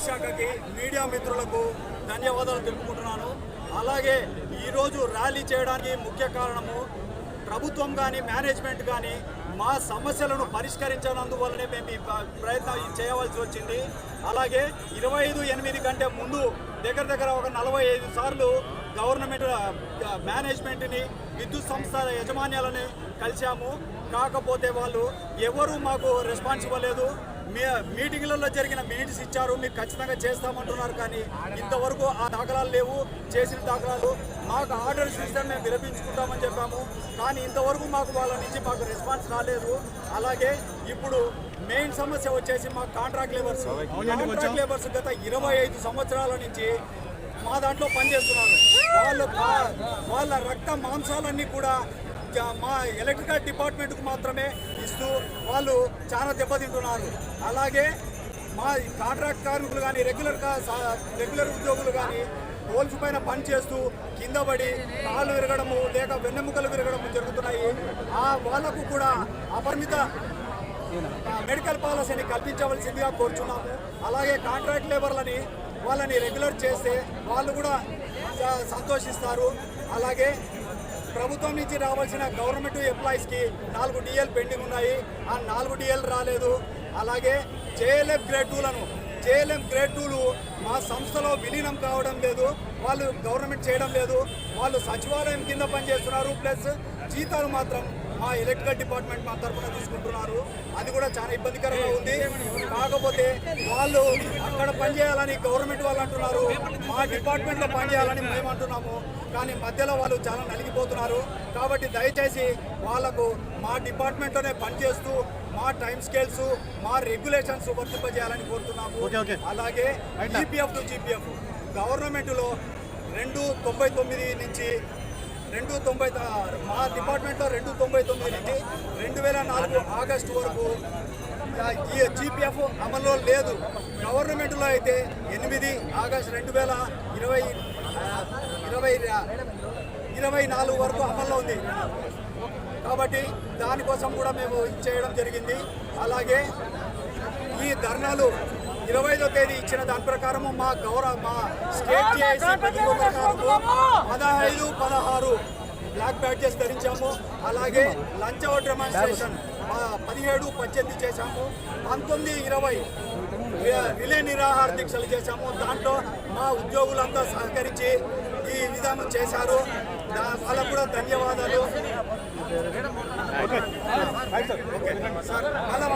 Police శాఖకి media మిత్రులకు ధన్యవాదాలు తెలుపుకుంటున్నాను. అలాగే ఈరోజు ర్యాలీ చేయడానికి ముఖ్య కారణము ప్రభుత్వం కానీ మేనేజ్మెంట్ కానీ మా సమస్యలను పరిష్కరించనందువల్లనే మేము ఈ ప్రయత్నం చేయవలసి వచ్చింది. అలాగే ఇరవై ఐదు ఎనిమిది కంటే ముందు దగ్గర దగ్గర ఒక నలభై ఐదు సార్లు గవర్నమెంట్ మేనేజ్మెంట్ని విద్యుత్ సంస్థల యజమాన్యాలని కలిశాము. కాకపోతే వాళ్ళు ఎవరు మాకు రెస్పాన్స్ ఇవ్వలేదు. మీ మీటింగ్లలో జరిగిన మినిట్స్ ఇచ్చారు మీకు ఖచ్చితంగా చేస్తామంటున్నారు కానీ ఇంతవరకు ఆ దాఖలాలు లేవు చేసిన దాఖలాలు. మాకు ఆర్డర్స్ ఇస్తే మేము విరమించుకుంటామని చెప్పాము. కానీ ఇంతవరకు మాకు వాళ్ళ నుంచి మాకు రెస్పాన్స్ రాలేదు. అలాగే ఇప్పుడు మెయిన్ సమస్య వచ్చేసి మా కాంట్రాక్ట్ లేబర్స్ కాంట్రాక్ట్ లేబర్స్ గత ఇరవై ఐదు సంవత్సరాల నుంచి మా దాంట్లో పనిచేస్తున్నారు. వాళ్ళు వాళ్ళ రక్త మాంసాలన్నీ కూడా మా ఎలక్ట్రికల్ డిపార్ట్మెంట్కు మాత్రమే ఇస్తూ వాళ్ళు చాలా దెబ్బతింటున్నారు. అలాగే మా కాంట్రాక్ట్ కార్మికులు కానీ రెగ్యులర్ కా- సా- రెగ్యులర్ ఉద్యోగులు కానీ పోల్స్ పైన పని చేస్తూ కింద పడి కాళ్ళు విరగడము లేక వెన్నెముకలు విరగడము జరుగుతున్నాయి. ఆ వాళ్ళకు కూడా అపరిమిత మెడికల్ పాలసీని కల్పించవలసిందిగా కోరుచున్నాము. అలాగే కాంట్రాక్ట్ లేబర్లని వాళ్ళని రెగ్యులర్ చేస్తే వాళ్ళు కూడా సంతోషిస్తారు. అలాగే ప్రభుత్వం నుంచి రావాల్సిన గవర్నమెంట్ ఎంప్లాయీస్కి నాలుగు డిఎల్ పెండింగ్ ఉన్నాయి. ఆ నాలుగు డిఎల్ రాలేదు. అలాగే జేఎల్ఎఫ్ గ్రేడ్ టూలను జేఎల్ఎం గ్రేడ్ టూలు మా సంస్థలో విలీనం కావడం లేదు. వాళ్ళు గవర్నమెంట్ చేయడం లేదు. వాళ్ళు సచివాలయం కింద పనిచేస్తున్నారు. ప్లస్ జీతాలు మాత్రం మా ఎలక్ట్రికల్ డిపార్ట్మెంట్ మా తరఫున తీసుకుంటున్నారు. అది కూడా చాలా ఇబ్బందికరంగా ఉంది. కాకపోతే వాళ్ళు అక్కడ పనిచేయాలని గవర్నమెంట్ వాళ్ళు అంటున్నారు. మా డిపార్ట్మెంట్లో పనిచేయాలని మేము అంటున్నాము. కానీ మధ్యలో వాళ్ళు చాలా నలిగిపోతున్నారు. కాబట్టి దయచేసి వాళ్ళకు మా డిపార్ట్మెంట్లోనే పనిచేస్తూ మా టైం స్కేల్స్ మా రెగ్యులేషన్స్ వర్తింపజేయాలని కోరుతున్నాము. అలాగే జీపీఎఫ్ టు జీపీఎఫ్. గవర్నమెంట్లో రెండు తొంభై తొమ్మిది నుంచి రెండు తొంభై మా డిపార్ట్మెంట్లో రెండు తొంభై తొమ్మిది నుండి రెండు వేల నాలుగు ఆగస్టు వరకు ఈ జీపీఎఫ్ అమల్లో లేదు. గవర్నమెంట్లో అయితే ఎనిమిది ఆగస్టు రెండు వేల ఇరవై ఇరవై ఇరవై నాలుగు వరకు అమల్లో ఉంది. కాబట్టి దానికోసం కూడా మేము చేయడం జరిగింది. అలాగే ఈ ధర్నాలు ఇరవై తేదీ ఇచ్చిన దాని ప్రకారం మా గౌరవ మా స్టేట్ చేసి ప్రకారం పదహైదు పదహారు బ్లాక్ బ్యాడ్జెస్ ధరించాము. అలాగే లంచ్ అవుట్ డెమాన్స్ట్రేషన్ పదిహేడు పద్దెనిమిది చేశాము. పంతొమ్మిది ఇరవై రిలే నిరాహార దీక్షలు చేశాము. దాంట్లో మా ఉద్యోగులంతా సహకరించి ఈ విధానం చేశారు. వాళ్ళకు కూడా ధన్యవాదాలు. ఓకే సార్ మళ్ళా